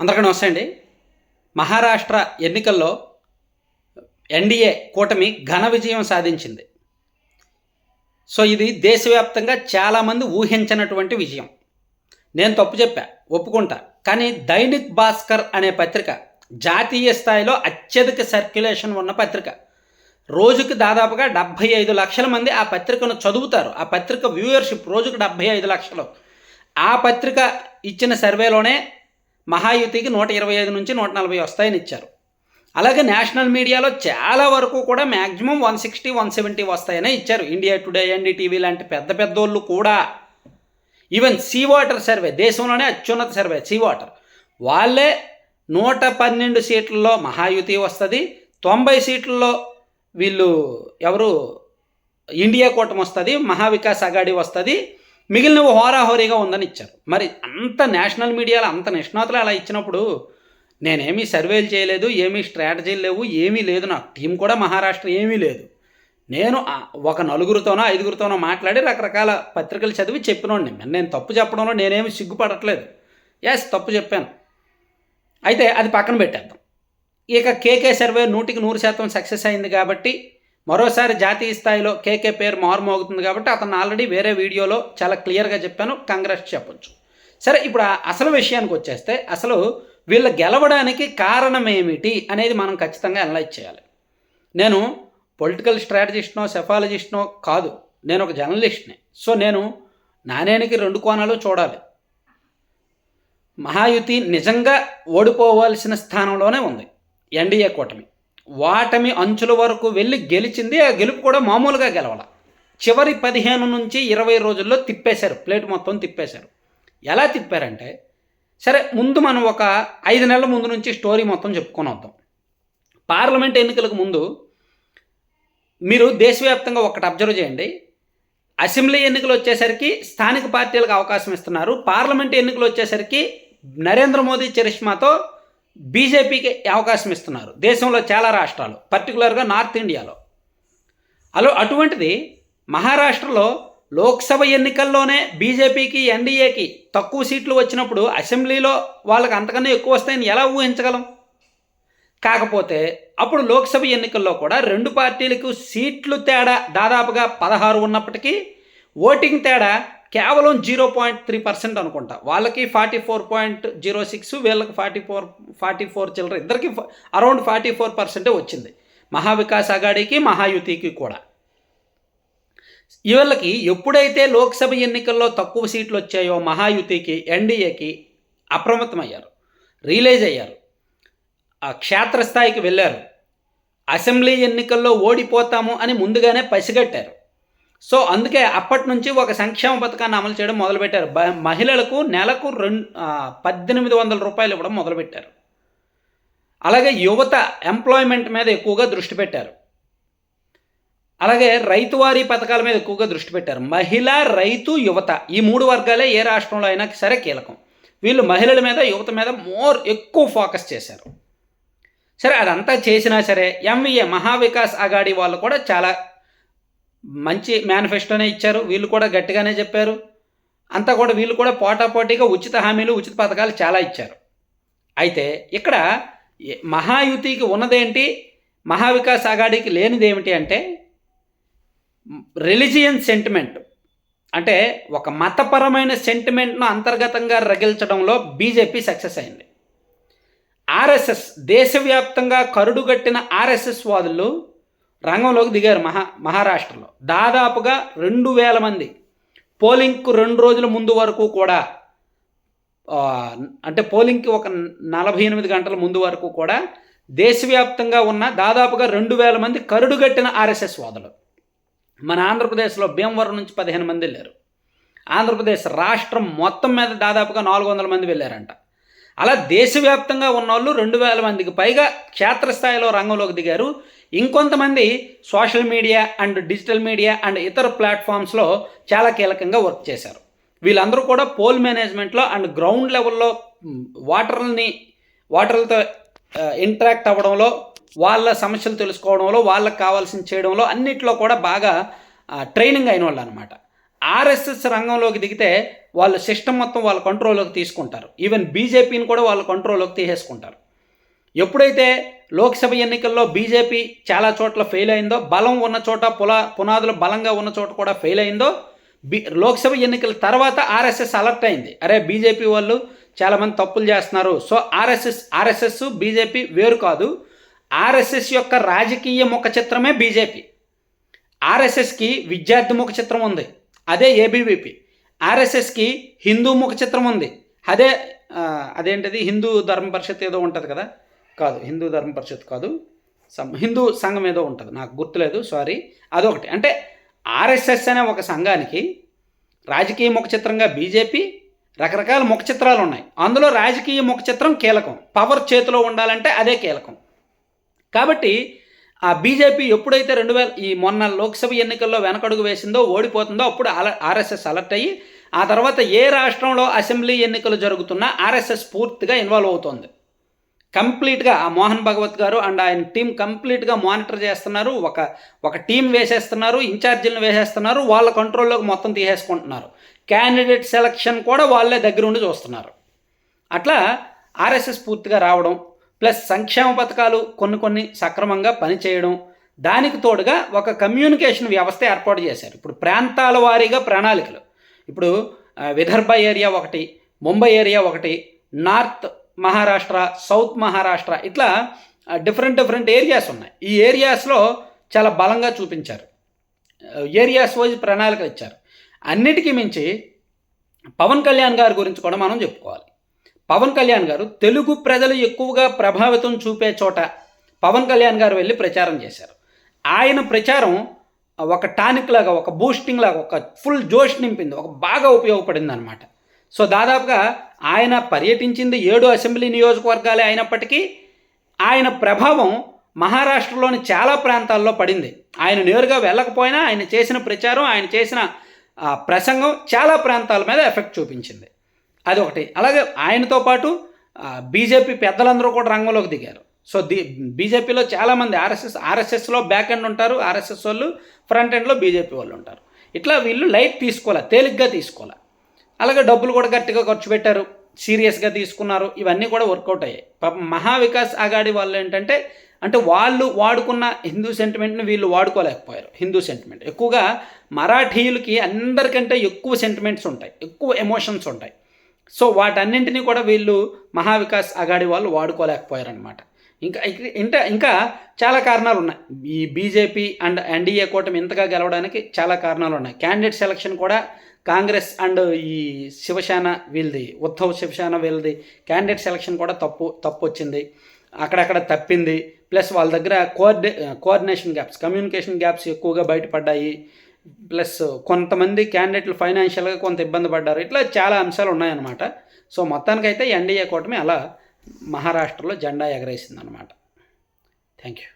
అందరికీ నమస్తే అండి. మహారాష్ట్ర ఎన్నికల్లో ఎన్డీఏ కూటమి ఘన విజయం సాధించింది. సో ఇది దేశవ్యాప్తంగా చాలామంది ఊహించినటువంటి విజయం. నేను తప్పు చెప్పా ఒప్పుకుంటా. కానీ దైనిక్ భాస్కర్ అనే పత్రిక జాతీయ స్థాయిలో అత్యధిక సర్క్యులేషన్ ఉన్న పత్రిక. రోజుకి దాదాపుగా డెబ్భై ఐదు లక్షల మంది ఆ పత్రికను చదువుతారు. ఆ పత్రిక వ్యూవర్షిప్ రోజుకు డెబ్భై ఐదు లక్షలు. ఆ పత్రిక ఇచ్చిన సర్వేలోనే మహాయుతికి నూట ఇరవై ఐదు నుంచి నూట నలభై వస్తాయని ఇచ్చారు. అలాగే నేషనల్ మీడియాలో చాలా వరకు కూడా maximum one sixty one seventy వస్తాయనే ఇచ్చారు. ఇండియా టుడే ఎన్డీటీవీ లాంటి పెద్ద పెద్దోళ్ళు కూడా. ఈవెన్ సీ వాటర్ సర్వే దేశంలోనే అత్యున్నత సర్వే సీ వాటర్ వాళ్ళే నూట పన్నెండు సీట్లలో మహాయుతి వస్తుంది. తొంభై సీట్లలో వీళ్ళు ఎవరు? ఇండియా కూటమి వస్తుంది. మహావికాస్ అగాడి వస్తుంది. మిగిలినవి హోరాహోరీగా ఉందని ఇచ్చారు. మరి అంత నేషనల్ మీడియాలో అంత నిష్ణాతులు అలా ఇచ్చినప్పుడు నేనేమీ సర్వేలు చేయలేదు ఏమీ స్ట్రాటజీలు లేవు ఏమీ లేదు. నాకు టీం కూడా మహారాష్ట్ర ఏమీ లేదు. నేను ఒక నలుగురితోనో ఐదుగురితోనో మాట్లాడి రకరకాల పత్రికలు చదివి చెప్పినోడిని. నేను తప్పు చెప్పడంలో నేనేమి సిగ్గుపడట్లేదు. ఎస్ తప్పు చెప్పాను. అయితే అది పక్కన పెట్టేద్దాం. ఇక కేకే సర్వే నూటికి నూరు శాతం సక్సెస్ అయింది కాబట్టి మరోసారి జాతీయ స్థాయిలో కేకే పేరు మారుమోగుతుంది కాబట్టి అతను ఆల్రెడీ వేరే వీడియోలో చాలా క్లియర్గా చెప్పాను. కాంగ్రెస్ చెప్పొచ్చు. సరే ఇప్పుడు అసలు విషయానికి వచ్చేస్తే అసలు వీళ్ళు గెలవడానికి కారణం ఏమిటి అనేది మనం ఖచ్చితంగా అనలైజ్ చేయాలి. నేను పొలిటికల్ స్ట్రాటజిస్ట్నో సెఫాలజిస్ట్నో కాదు. నేను ఒక జర్నలిస్ట్ని సో నేను నాణ్యానికి రెండు కోణాలు చూడాలి. మహాయుతి నిజంగా ఓడిపోవాల్సిన స్థానంలోనే ఉంది. ఎన్డీఏ కూటమి. వాటమి అంచుల వరకు వెళ్ళి గెలిచింది. ఆ గెలుపు కూడా మామూలుగా గెలవాల. చివరి పదిహేను నుంచి ఇరవై రోజుల్లో తిప్పేశారు. ప్లేట్ మొత్తం తిప్పేశారు. ఎలా తిప్పారంటే సరే ముందు మనం ఒక ఐదు నెలల ముందు నుంచి స్టోరీ మొత్తం చెప్పుకొని వద్దాం. పార్లమెంట్ ఎన్నికలకు ముందు మీరు దేశవ్యాప్తంగా ఒకటి అబ్జర్వ్ చేయండి. అసెంబ్లీ ఎన్నికలు వచ్చేసరికి స్థానిక పార్టీలకు అవకాశం ఇస్తున్నారు. పార్లమెంట్ ఎన్నికలు వచ్చేసరికి నరేంద్ర మోదీ చరిష్మాతో బీజేపీకి అవకాశం ఇస్తున్నారు. దేశంలో చాలా రాష్ట్రాలు పర్టికులర్గా నార్త్ ఇండియాలో అలో అటువంటిది మహారాష్ట్రలో లోక్సభ ఎన్నికల్లోనే బీజేపీకి ఎన్డీఏకి తక్కువ సీట్లు వచ్చినప్పుడు అసెంబ్లీలో వాళ్ళకి అంతకన్నా ఎక్కువ వస్తాయని ఎలా ఊహించగలం? కాకపోతే అప్పుడు లోక్సభ ఎన్నికల్లో కూడా రెండు పార్టీలకు సీట్లు తేడా దాదాపుగా పదహారు ఉన్నప్పటికీ ఓటింగ్ తేడా కేవలం జీరో పాయింట్ త్రీ పర్సెంట్ అనుకుంటా. వాళ్ళకి forty four point zero six వీళ్ళకి ఫార్టీ ఫోర్ ఫార్టీ ఫోర్ చిల్లర ఇద్దరికి అరౌండ్ ఫార్టీ ఫోర్ పర్సెంటే వచ్చింది. మహావికాస్ అగాడికి మహాయుతికి కూడా. వీళ్ళకి ఎప్పుడైతే లోక్సభ ఎన్నికల్లో తక్కువ సీట్లు వచ్చాయో మహాయుతికి ఎన్డీఏకి అప్రమత్తమయ్యారు. రియలైజ్ అయ్యారు. ఆ క్షేత్రస్థాయికి వెళ్ళారు. అసెంబ్లీ ఎన్నికల్లో ఓడిపోతాము అని ముందుగానే పసిగట్టారు. సో అందుకే అప్పటి నుంచి ఒక సంక్షేమ పథకాన్ని అమలు చేయడం మొదలుపెట్టారు. మహిళలకు నెలకు రెండు పద్దెనిమిది వందల రూపాయలు ఇవ్వడం మొదలుపెట్టారు. అలాగే యువత ఎంప్లాయ్మెంట్ మీద ఎక్కువగా దృష్టి పెట్టారు. అలాగే రైతువారీ పథకాల మీద ఎక్కువగా దృష్టి పెట్టారు. మహిళ రైతు యువత ఈ మూడు వర్గాలే ఏ రాష్ట్రంలో అయినా సరే కీలకం. వీళ్ళు మహిళల మీద యువత మీద మోర్ ఎక్కువ ఫోకస్ చేశారు. సరే అదంతా చేసినా సరే ఎంవీఏ మహావికాస్ అగాడి వాళ్ళు కూడా చాలా మంచి మేనిఫెస్టోనే ఇచ్చారు. వీళ్ళు కూడా గట్టిగానే చెప్పారు. అంతా కూడా వీళ్ళు కూడా పోటాపోటీగా ఉచిత హామీలు ఉచిత పథకాలు చాలా ఇచ్చారు. అయితే ఇక్కడ మహాయుతికి ఉన్నదేంటి? మహావికాస్ అగాడికి లేనిది ఏమిటి అంటే రిలిజియన్ సెంటిమెంట్. అంటే ఒక మతపరమైన సెంటిమెంట్ను అంతర్గతంగా రగిల్చడంలో బీజేపీ సక్సెస్ అయింది. ఆర్ఎస్ఎస్ దేశవ్యాప్తంగా కరుడుగట్టిన ఆర్ఎస్ఎస్ వాదులు రంగంలోకి దిగారు మహా మహారాష్ట్రలో. దాదాపుగా రెండు వేల మంది. పోలింగ్కు రెండు రోజుల ముందు వరకు కూడా అంటే పోలింగ్కి ఒక నలభై ఎనిమిది గంటల ముందు వరకు కూడా దేశవ్యాప్తంగా ఉన్న దాదాపుగా రెండు వేల మంది కరుడుగట్టిన ఆర్ఎస్ఎస్ వాదులు. మన ఆంధ్రప్రదేశ్లో భీమవరం నుంచి పదిహేను మంది వెళ్ళారు. ఆంధ్రప్రదేశ్ రాష్ట్రం మొత్తం మీద దాదాపుగా నాలుగు వందల మంది వెళ్ళారంట. అలా దేశవ్యాప్తంగా ఉన్నోళ్ళు రెండు వేల మందికి పైగా క్షేత్రస్థాయిలో రంగంలోకి దిగారు. ఇంకొంతమంది social media and digital media and ఇతర ప్లాట్ఫామ్స్లో చాలా కీలకంగా వర్క్ చేశారు. వీళ్ళందరూ కూడా పోల్ మేనేజ్మెంట్లో అండ్ గ్రౌండ్ లెవెల్లో వాటర్ని వాటర్లతో ఇంటరాక్ట్ అవ్వడంలో వాళ్ళ సమస్యలు తెలుసుకోవడంలో వాళ్ళకి కావాల్సిన చేయడంలో అన్నిట్లో కూడా బాగా ట్రైనింగ్ అయిన వాళ్ళు అనమాట ఆర్ఎస్ఎస్ రంగంలోకి దిగితే వాళ్ళు సిస్టమ్ మొత్తం వాళ్ళ కంట్రోల్లోకి తీసుకుంటారు. ఈవెన్ బీజేపీని కూడా వాళ్ళ కంట్రోల్లోకి తీసేసుకుంటారు. ఎప్పుడైతే లోక్సభ ఎన్నికల్లో బీజేపీ చాలా చోట్ల ఫెయిల్ అయిందో బలం ఉన్న చోట పులా పునాదులు బలంగా ఉన్న చోట కూడా ఫెయిల్ అయిందో బి లోక్సభ ఎన్నికల తర్వాత ఆర్ఎస్ఎస్ అలర్ట్ అయింది. అరే బీజేపీ వాళ్ళు చాలామంది తప్పులు చేస్తున్నారు. సో ఆర్ఎస్ఎస్ ఆర్ఎస్ఎస్ బీజేపీ వేరు కాదు. ఆర్ఎస్ఎస్ యొక్క రాజకీయ ముఖ చిత్రమే బీజేపీ. ఆర్ఎస్ఎస్కి విద్యార్థి ముఖ చిత్రం ఉంది. అదే ఏబీవీపీ ఆర్ఎస్ఎస్కి హిందూ ముఖ చిత్రం ఉంది అదే అదేంటిది? హిందూ ధర్మ పరిషత్ ఏదో ఉంటుంది కదా? కాదు హిందూ ధర్మ పరిషత్ కాదు. సం హిందూ సంఘం ఏదో ఉంటుంది. నాకు గుర్తులేదు సారీ. అదొకటి. అంటే ఆర్ఎస్ఎస్ అనే ఒక సంఘానికి రాజకీయ ముఖ చిత్రంగా బీజేపీ రకరకాల ముఖ చిత్రాలు ఉన్నాయి. అందులో రాజకీయ ముఖ చిత్రం కీలకం. పవర్ చేతిలో ఉండాలంటే అదే కీలకం. కాబట్టి ఆ బీజేపీ ఎప్పుడైతే రెండు వేల ఈ మొన్న లోక్సభ ఎన్నికల్లో వెనకడుగు వేసిందో ఓడిపోతుందో అప్పుడు ఆర్ఎస్ఎస్ అలర్ట్ అయ్యి ఆ తర్వాత ఏ రాష్ట్రంలో అసెంబ్లీ ఎన్నికలు జరుగుతున్నా ఆర్ఎస్ఎస్ పూర్తిగా ఇన్వాల్వ్ అవుతోంది. కంప్లీట్గా ఆ మోహన్ భగవత్ గారు అండ్ ఆయన టీం కంప్లీట్గా మానిటర్ చేస్తున్నారు. ఒక ఒక టీం వేసేస్తున్నారు ఇన్ఛార్జీలను వేసేస్తున్నారు వాళ్ళ కంట్రోల్లోకి మొత్తం తీసేసుకుంటున్నారు. క్యాండిడేట్ సెలక్షన్ కూడా వాళ్ళే దగ్గరుండి చూస్తున్నారు. అట్లా ఆర్ఎస్ఎస్ పూర్తిగా రావడం ప్లస్ సంక్షేమ పథకాలు కొన్ని కొన్ని సక్రమంగా పనిచేయడం దానికి తోడుగా ఒక కమ్యూనికేషన్ వ్యవస్థ ఏర్పాటు చేశారు. ఇప్పుడు ప్రాంతాల వారీగా ప్రణాళికలు. ఇప్పుడు విదర్భ ఏరియా ఒకటి ముంబై ఏరియా ఒకటి నార్త్ మహారాష్ట్ర సౌత్ మహారాష్ట్ర ఇట్లా డిఫరెంట్ డిఫరెంట్ ఏరియాస్ ఉన్నాయి. ఈ ఏరియాస్లో చాలా బలంగా చూపించారు. ఏరియాస్ వైజ్ ప్రణాళికలు ఇచ్చారు. అన్నిటికీ మించి పవన్ కళ్యాణ్ గారి గురించి కూడా మనం చెప్పుకోవాలి. పవన్ కళ్యాణ్ గారు తెలుగు ప్రజలు ఎక్కువగా ప్రభావితం చూపే చోట పవన్ కళ్యాణ్ గారు వెళ్ళి ప్రచారం చేశారు. ఆయన ప్రచారం ఒక టానిక్ లాగా ఒక బూస్టింగ్ లాగా ఒక ఫుల్ జోష్ నింపింది ఒక బాగా ఉపయోగపడింది అనమాట సో దాదాపుగా ఆయన పర్యటించింది ఏడు అసెంబ్లీ నియోజకవర్గాలే అయినప్పటికీ ఆయన ప్రభావం మహారాష్ట్రలోని చాలా ప్రాంతాల్లో పడింది. ఆయన నేరుగా వెళ్ళకపోయినా ఆయన చేసిన ప్రచారం ఆయన చేసిన ప్రసంగం చాలా ప్రాంతాల మీద ఎఫెక్ట్ చూపించింది. అదొకటి. అలాగే ఆయనతో పాటు బీజేపీ పెద్దలందరూ కూడా రంగంలోకి దిగారు. సో ది బీజేపీలో చాలామంది ఆర్ఎస్ఎస్ ఆర్ఎస్ఎస్లో బ్యాక్ ఎండ్ ఉంటారు ఆర్ఎస్ఎస్ వాళ్ళు ఫ్రంట్ ఎండ్లో బీజేపీ వాళ్ళు ఉంటారు. ఇట్లా వీళ్ళు లైట్ తీసుకోవాలి తేలిగ్గా తీసుకోవాలి అలాగే డబ్బులు కూడా గట్టిగా ఖర్చు పెట్టారు సీరియస్గా తీసుకున్నారు ఇవన్నీ కూడా వర్కౌట్ అయ్యాయి. పాపం మహావికాస్ అగాడి వాళ్ళు ఏంటంటే అంటే వాళ్ళు వాడుకున్న హిందూ సెంటిమెంట్ని వీళ్ళు వాడుకోలేకపోయారు హిందూ సెంటిమెంట్ ఎక్కువగా మరాఠీయులకి అందరికంటే ఎక్కువ సెంటిమెంట్స్ ఉంటాయి ఎక్కువ ఎమోషన్స్ ఉంటాయి. సో వాటన్నింటినీ కూడా వీళ్ళు మహావికాస్ అగాడి వాళ్ళు వాడుకోలేకపోయారనమాట ఇంకా ఇంకా ఇంకా చాలా కారణాలు ఉన్నాయి. ఈ బీజేపీ అండ్ ఎన్డీఏ కూటమి ఇంతగా గెలవడానికి చాలా కారణాలు ఉన్నాయి. క్యాండిడేట్ సెలక్షన్ కూడా కాంగ్రెస్ అండ్ ఈ శివసేన వీళ్ళది ఉద్ధవ్ శివసేన వీళ్ళది క్యాండిడేట్ సెలక్షన్ కూడా తప్పు తప్పు వచ్చింది అక్కడక్కడ తప్పింది. ప్లస్ వాళ్ళ దగ్గర coordination coordination gaps communication gaps ఎక్కువగా బయటపడ్డాయి. ప్లస్ కొంతమంది క్యాండిడేట్లు ఫైనాన్షియల్గా కొంత ఇబ్బంది పడ్డారు. ఇట్లా చాలా అంశాలు ఉన్నాయన్నమాట. సో మొత్తానికైతే ఎన్డీఏ కూటమి అలా మహారాష్ట్రలో జెండా ఎగరేసిందనమాట థ్యాంక్ యూ